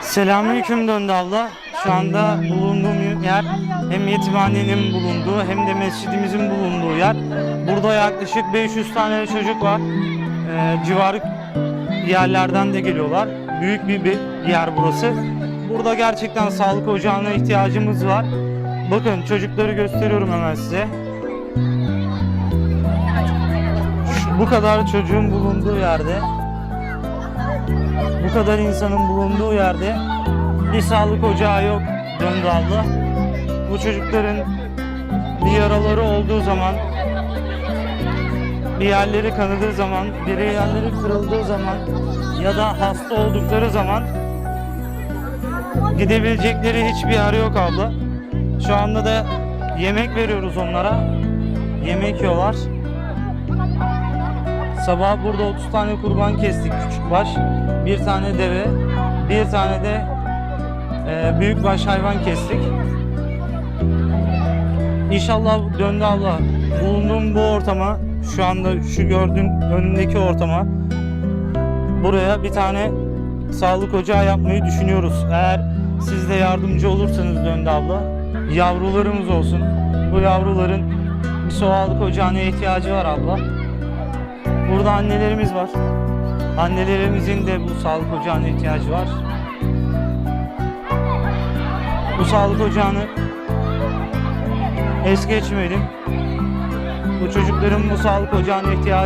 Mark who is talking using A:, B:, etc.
A: Selamünaleyküm döndü abla. Şu anda bulunduğum yer hem yetimhanenin bulunduğu hem de mescidimizin bulunduğu yer. Burada yaklaşık 500 tane çocuk var. Ee, civarı yerlerden de geliyorlar. Büyük bir, bir yer burası. Burada gerçekten sağlık ocağına ihtiyacımız var. Bakın çocukları gösteriyorum hemen size. Şu- Bu kadar çocuğun bulunduğu yerde bu kadar insanın bulunduğu yerde bir sağlık ocağı yok döndü abla. Bu çocukların bir yaraları olduğu zaman bir yerleri kanadığı zaman, bir yerleri kırıldığı zaman ya da hasta oldukları zaman gidebilecekleri hiçbir yer yok abla. Şu anda da yemek veriyoruz onlara. Yemek yiyorlar. Sabah burada 30 tane kurban kestik küçük baş. Bir tane deve, bir tane de e, büyük baş hayvan kestik. İnşallah döndü Allah. Bulunduğum bu ortama, şu anda şu gördüğün önündeki ortama buraya bir tane sağlık ocağı yapmayı düşünüyoruz. Eğer siz de yardımcı olursanız döndü abla, yavrularımız olsun. Bu yavruların bir sağlık ocağına ihtiyacı var abla. Burada annelerimiz var. Annelerimizin de bu sağlık ocağına ihtiyacı var. Bu sağlık ocağını es geçmeyelim. Bu çocukların bu sağlık ocağına ihtiyacı